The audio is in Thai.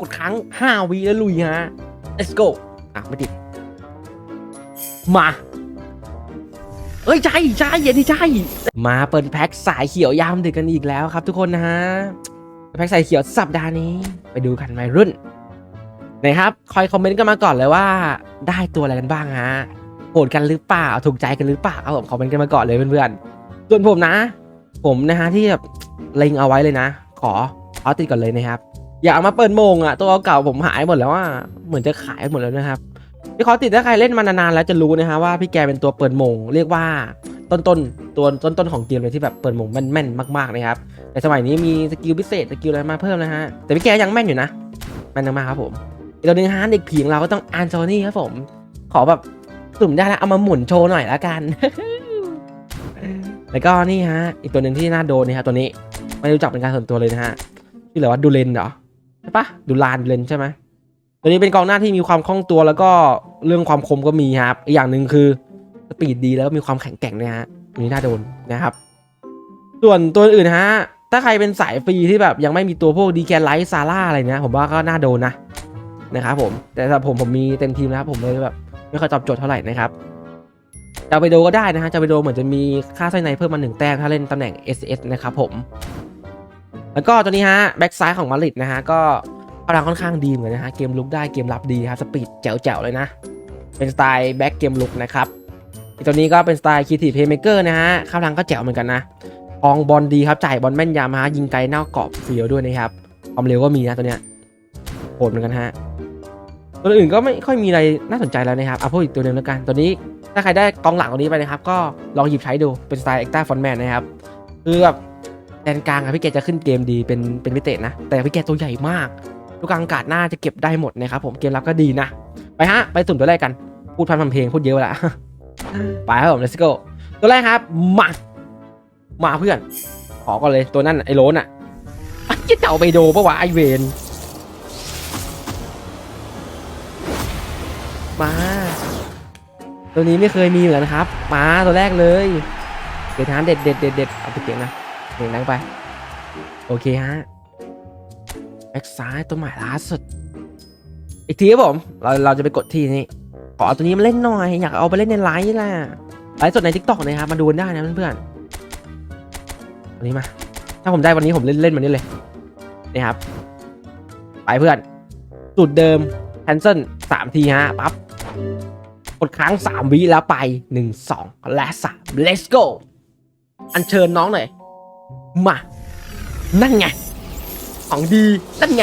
กดครั้งห้าวิแล้วลุยฮะ let's go อะไม่ติดมา เอ้ยใช่ใช่อย่าที่ใช่มาเปิดแพ็คสายเขียวยามดึกกันอีกแล้วครับทุกคนนะฮะแพ็คสายเขียวสัปดาห์นี้ ไปดูกันวัยรุ่นนะครับคอยคอมเมนต์กันมาก่อนเลยว่า ได้ตัวอะไรกันบ้างฮะโหดกันหรือเปล่าถูกใจกันหรือเปล่าครับผมคอมเมนต์กันมาก่อนเลยเพื่อนๆส่วนผมนะ ผมนะฮะที่แบบเล็งเอาไว้เลยนะ ขอเอาติดก่อนเลยนะครับ อยากเอามาเปิดโมงอะ ตัวเก่าผมหายหมดแล้วว่าเหมือนจะขายหมดแล้วนะครับพี่ขอติดถ้าใครเล่นมานานๆแล้วจะรู้นะฮะว่าพี่แกเป็นตัวเปิดโมง เรียกว่าต้นๆตัวต้นๆของเกมเลยที่แบบเปิดโมงแม่นๆมากๆนะครับแต่สมัยนี้มีสกิลพิเศษสกิลอะไรมาเพิ่มนะฮะแต่พี่แกยังแม่นอยู่นะแม่นมากๆครับผมอีกตัวหนึงฮะเด็กผีของเราก็ต้องอันโซนี่ครับผม ขอแบบสุ่มได้แล้วเอามาหมุนโชว์หน่อยละกันแล้วก็นี่ฮะ อีกตัวหนึ่งที่น่าโดนนี่ฮะตัวนี้ไม่รู้จักเป็นการส่วนตัวเลยนะฮะชื่ออะไรว่าดูเลนเหรอ ช่ปะดูลานดูเลนใช่ไหมตัวนี้เป็นกองหน้าที่มีความคล่องตัวแล้วก็เรื่องความคมก็มีครับอีกอย่างหนึ่งคือสปีดดีแล้วก็มีความแข็งแกร่งนะฮะตัวนี้น่าโดนนะครับ ส่วนตัวอื่นฮะถ้าใครเป็นสายฟรีที่แบบยังไม่มีตัวพวกดีแกนไลท์ซาร่าอะไรเนี้ยผมว่าก็น่าโดนนะนะครับผมแต่สำหรับผมผมมีเต็มทีมนะครับผมเลยแบบไม่ค่อยตอบโจทย์เท่าไหร่นะครับจะไปโดก็ได้นะฮะจะไปโดเหมือนจะมีค่าไส้ในเพิ่มมาหนึ่งแต้มถ้าเล่นตำแหน่ง SS นะครับผม แล้วก็ตัวนี้ฮะแบ็กซ้ายของมาริดนะฮะก็พลังค่อนข้างดีเหมือนนะฮะเกมลุกได้เกมรับดีครับสปีดแจ๋วๆเลยนะ เป็นสไตล์แบ็กเกมลุกนะครับอีกตัวนี้ก็เป็นสไตล์คีทีเพย์เมเกอร์นะฮะข้าพลังก็แจ๋วเหมือนกันนะอองบอลดีครับจ่ายบอลแม่นยำฮะยิงไกลนอกกรอบเฟียวด้วยนะครับความเร็วก็มีนะตัวเนี้ยโหดเหมือนกันฮะตัวอื่นก็ไม่ค่อยมีอะไรน่าสนใจแล้วนะครับเอาพูดอีกตัวหนึ่งแล้วกันตัวนี้ถ้าใครได้กองหลังตัวนี้ไปนะครับ ก็ลองหยิบใช้ดูเป็นสไตล์เอ็กต้าฟอนแมนนะครับคือแบบ แดนกลางอะพี่แกจะขึ้นเกมดีเป็นเป็นพิเศษนะ แต่พี่แกตัวใหญ่มากลูกกลางอากาศน่าจะเก็บได้หมดนะครับผมเกมรับก็ดีนะ ไปฮะ ไปสุ่มตัวแรกกัน พูดพันพันเพลงพูดเยอะแล้วไปครับผม let's go ตัวแรกครับ มามาเพื่อน ขอก่อนเลยตัวนั้นไอ้โลนอะไอ้เจ้าไปโดปะวะไอเวนมาตัวนี้ไม่เคยมีเหมือนครับ มาตัวแรกเลยเดี๋ยวทานเด็ดเด็ดเด็ดเด็ดเอาไปเสียงนะ เสียงดังไป โอเคฮะแบ็กซ้ายตัวใหม่ล่าสุด อีกทีครับผม เราเราจะไปกดที่นี่ ขอตัวนี้มาเล่นหน่อย อยากเอาไปเล่นในไลฟ์แหละไลฟ์สดในทิกตอกนะครับ มาดูนได้นะเพื่อนๆวันนี้มา ถ้าผมได้วันนี้ผมเล่นเล่นวันนี้เลย นี่ครับ ไปเพื่อน จุดเดิม แคนเซิลสามทีฮะ ปั๊บ กดค้างสามวิแล้วไปหนึ่งสองและสาม let's go อันเชิญน้องหน่อย มา นั่นไง ของดี นั่นไง